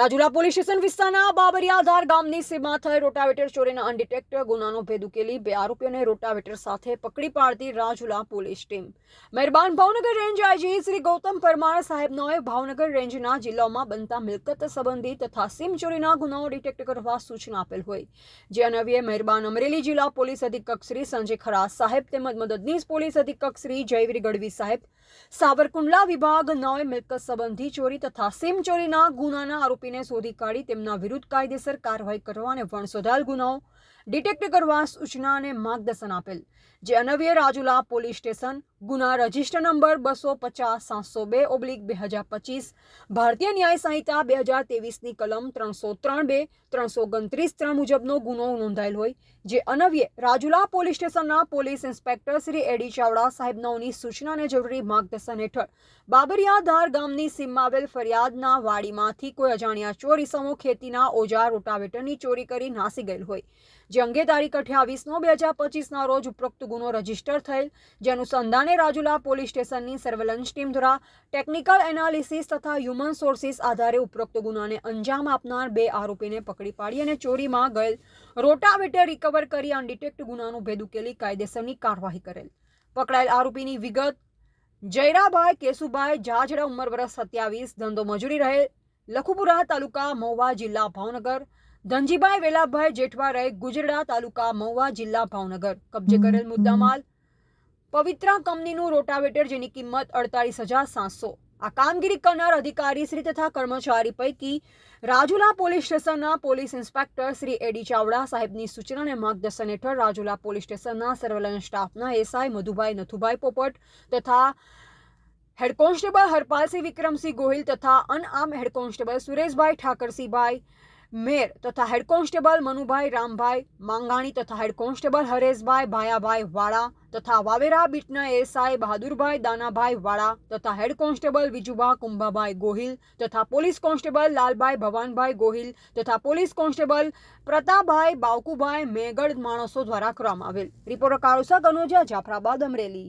Rajula police station વિસ્તારના બાબરિયાધાર ગામની સીમા થઈ રોટાવેટર ચોરીના અનડિટેક્ટ ગુનાનો ભેદ ઉકેલી બે આરોપીઓને રોટાવેટર સાથે પકડી પાડતી રાજુલા પોલીસ ટીમ. મહેરબાન ભાવનગર રેન્જ આઈજી શ્રી ગૌતમ પરમાર સાહેબનોએ ભાવનગર રેન્જના જિલ્લાઓમાં બનતા મિલકત સંબંધી તથા સીમ ચોરીના ગુનાઓ ડિટેક્ટ કરવા સૂચના આપેલ હોય. જે અનવ્યે મહેરબાન અમરેલી જિલ્લા પોલીસ અધિક્ષક શ્રી સંજય ખરાસ સાહેબ તેમજ મદદનીશ પોલીસ અધિક્ષક શ્રી જયવીર ગઢવી સાહેબ, સાવરકુંડલા વિભાગ નોય મિલકત સંબંધી ચોરી તથા સીમ ચોરીના ગુનાના આરોપીને શોધી કાઢી તેમના વિરુદ્ધ કાયદેસર કાર્યવાહી કરવા અને વણસોધાયેલ ગુનાઓ ડિટેક્ટ કરવા સૂચના અને માર્ગદર્શન આપેલ, જે અનવ્ય રાજુલા પોલીસ સ્ટેશન ગુના રજિસ્ટર નંબર બસો પચાસ સાતસો બે ઓબ્લિક બે હજાર પચીસ, ભારતીય ન્યાય સંહિતા બે હજાર તેવીસની કલમ ત્રણસો ત્રણ બે, ત્રણસો ઓગણત્રીસ ત્રણ મુજબનો ગુનો નોંધાયેલ હોય, જે અનવ્યે રાજુલા પોલીસ સ્ટેશનના police inspector Shri A D Chavda સાહેબનાઓની સૂચના અને જરૂરી માર્ગદર્શન હેઠળ બાબરિયાધાર ગામની સીમમાં આવેલ ફરિયાદના વાડીમાંથી કોઈ અજાણ્યા ચોર ઇસમો ખેતીના ઓજાર રોટાવેટરની ચોરી કરી નાસી ગયેલ હોય. જે અંગે તારીખ અઠ્યાવીસ નો બે હજાર પચીસના રોજ ઉપરોક્ત ગુનો રજિસ્ટર થયેલ, જે અનુસંધાને રાજુલા પોલીસ સ્ટેશનની સર્વેલન્સ ટીમ દ્વારા ટેકનિકલ એનાલિસિસ તથા હ્યુમન સોર્સિસ આધારે ઉપરોક્ત ગુનાને અંજામ આપનાર બે આરોપીને પકડી પાડી અને ચોરીમાં ગયેલ રોટાવેટર રિકવર કરી અનડિટેક્ટ ગુનાનું ભેદ ઉકેલી કાયદેસરની કાર્યવાહી કરેલ. પકડાયેલ આરોપીની વિગત જયરાભાઈ કેશુભાઈ જાજડા ઉંમર વર્ષ સત્યાવીસ, ધંધો મજૂરી રહે લખુપુરા તાલુકા મહુવા જિલ્લા ભાવનગર, ધનજીભાઈ વેલાભાઈ જેઠવા રહે ગુજરડા તાલુકા મહુવા જિલ્લા ભાવનગર, કબજે કરેલ મુદ્દામાલ પવિત્રા કંપનીનું રોટાવેટર જેની કિંમત અડતાલીસ હજાર સાતસો. આ કામગીરી કરનાર અધિકારી શ્રી તથા કર્મચારી પૈકી રાજુલા પોલીસ સ્ટેશનના police inspector Shri A D Chavda સાહેબની સૂચના અને માર્ગદર્શન હેઠળ રાજુલા પોલીસ સ્ટેશનના સર્વેલન્સ સ્ટાફના એસઆઈ મધુભાઈ નથુભાઈ પોપટ તથા હેડ કોન્સ્ટેબલ હરપાલસિંહ વિક્રમસિંહ ગોહિલ તથા અનઆમ હેડ કોન્સ્ટેબલ સુરેશભાઈ ઠાકરસિંહભાઈ મેર તથા હેડ કોન્સ્ટેબલ મનુભાઈ રામભાઈ માંગાણી તથા હેડ કોન્સ્ટેબલ હરેશભાઈ ભાયાભાઈ વાળા તથા વાવેરા બીટના એસઆઈ બહાદુરભાઈ દાનાભાઈ વાળા તથા હેડ કોન્સ્ટેબલ વિજુભા કુંભાભાઈ ગોહિલ તથા પોલીસ કોન્સ્ટેબલ લાલભાઈ ભવાનભાઈ ગોહિલ તથા પોલીસ કોન્સ્ટેબલ પ્રતાપભાઈ બાવકુભાઈ મેગડ માણસો દ્વારા કરવામાં આવેલ. રિપોર્ટર કાળુસા કનોજા જાફરાબાદ અમરેલી.